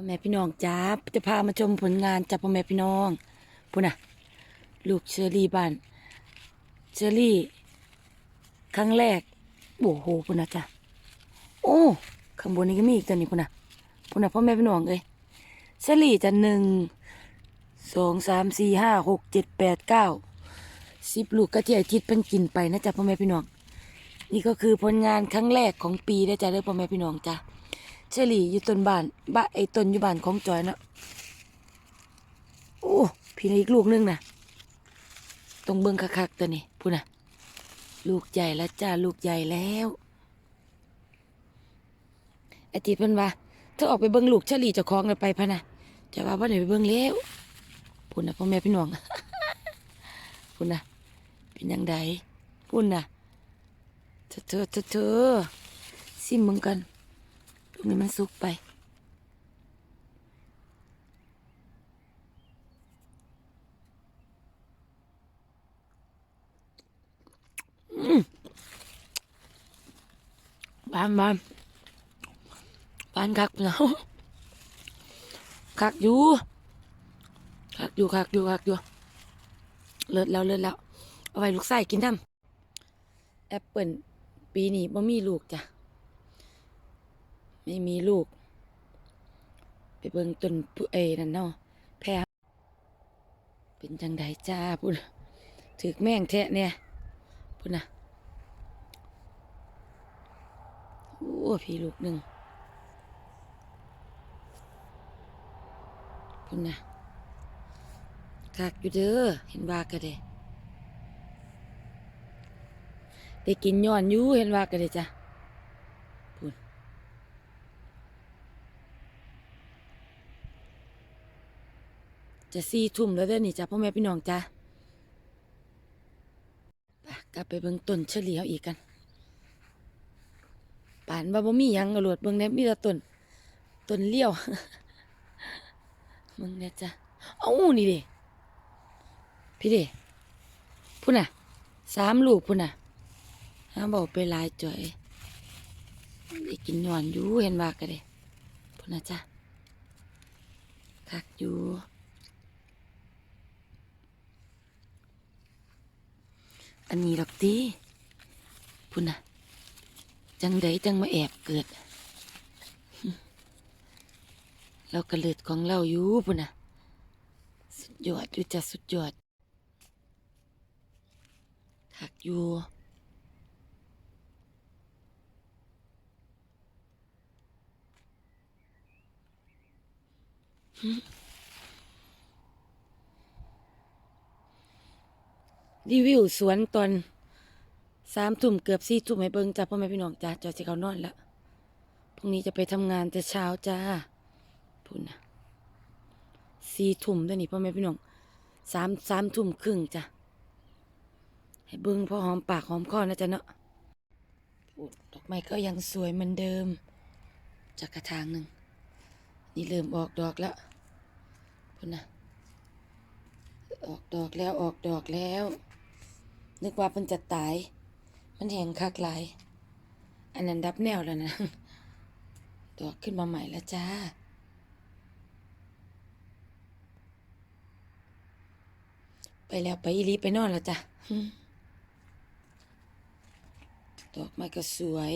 พ่อแม่พี่น้องจ้าจะพามาชมผลงานจากพ่อแม่พี่น้องพูนะลูกเชอรี่บ้านเชอรี่ ครั้งแรกโอ้โหพูนะจ้ะโอ้ข้างบนนี้ก็มีอีกตัวนี้พูนะพูนะพ่อแม่พี่น้องเลยเชอรี่จะหนึ่งสองสามสี่ห้าหกเจ็ดแปดเก้าสิบลูกก็ที่ไอาทิตย์เป็นกินไปนะจ๊ะพ่อแม่พี่น้อง นี่ก็คือผลงานครั้งแรกของปีได้จ้ะเด้อพ่อแม่พี่น้องจ้ะ เชอรี่อยู่ต้นบ้านบ้านไอ้ต้นอยู่บ้านของจอยนะโอ้พี่นอีกลูกนึงนะต้องเบิ่งคักๆตัวนี้พูดนะลูกใหญ่แล้วจ้าลูกใหญ่แล้วไอติดเพิ่นว่าเธอออกไปเบิ่งลูกเชอรี่เจ้าของเลยไปพะนะจะว่าบ่ได้ไปเบิ่งแล้วพูดนะพ่อแม่พี่น้องพูดนะเป็นยังไงพูดนะเธอเธอเธอเธอซิมมึงกัน นี้มันสุกไป บานบานบานคักเนาะคักอยู่คักอยู่คักอยู่คักอยู่ เลิศแล้วเลิศแล้ว เอาไว้ลูกไส้กินทำแอปเปิลปีนี้บ่มีลูกจ้ะ ไม่มีลูก ไปเบิ่งต้นผู้เอนั่นเนาะแพรเป็นจังไดจ้าพูดถือแม่งแทะเนี่ยพูดนะโอ้พี่ลูกหนึ่งพูดนะคักอยู่เด้อเห็นว่ากันเด้ได้กินย้อนอยู่เห็นว่ากันเด้จ้ะ จะสี่ทุ่มแล้วเด้อนี่จ้ะพ่อแม่พี่น้องจ้ะไปกลับไปเบิ่งต้นเฉลียวอีกกันป่านว่าบ่มีหยังกระโดดเบิ่งแน่มีแต่ต้นต้นเลี้ยวมึงเนี่ยจ้ะเอ้านี่เด้พี่เด้พุ่นน่ะสามลูกพุ่นน่ะห้าบอกไปลายจ่อยได้กินหย่อนอยู่เห็นว่ากันเด้พุ่นน่ะจ้ะคักอยู่ อันนี้หรอกตีพุ่นนะจังใดจังมาแอบเกิด เรากระเลิดของเราอยู่พุ่นนะสุดยอดอยู่จะสุดยอดถักอยู่หึ รีวิวสวนตอนสามทุ่มเกือบสี่ทุ่มให้เบิ่งจ้าพ่อแม่พี่น้องจ้าจอจะเขานอนล้วพรุ่งนี้จะไปทำงานแต่เช้าจ้าพุ่นนะสี่ทุ่มด้วยนี่พ่อแม่พี่น้องสามสามทุ่มครึ่งจ้ะให้เบิ่งพอหอมปากหอมคอนะจ๊ะเนาะพูดดอกไม้ก็ยังสวยเหมือนเดิม จากกระถางหนึ่ง นี่เริ่มออกดอกแล้วพุ่นนะออกดอกแล้วออกดอกแล้ว นึกว่ามันจะตาย มันแหงคักหลาย อันนั้นดับแนวแล้วนะ ตัวขึ้นมาใหม่แล้วจ้า ไปแล้วไปอีหลีไปนอนแล้วจ้ะดอกไม่ก็สวย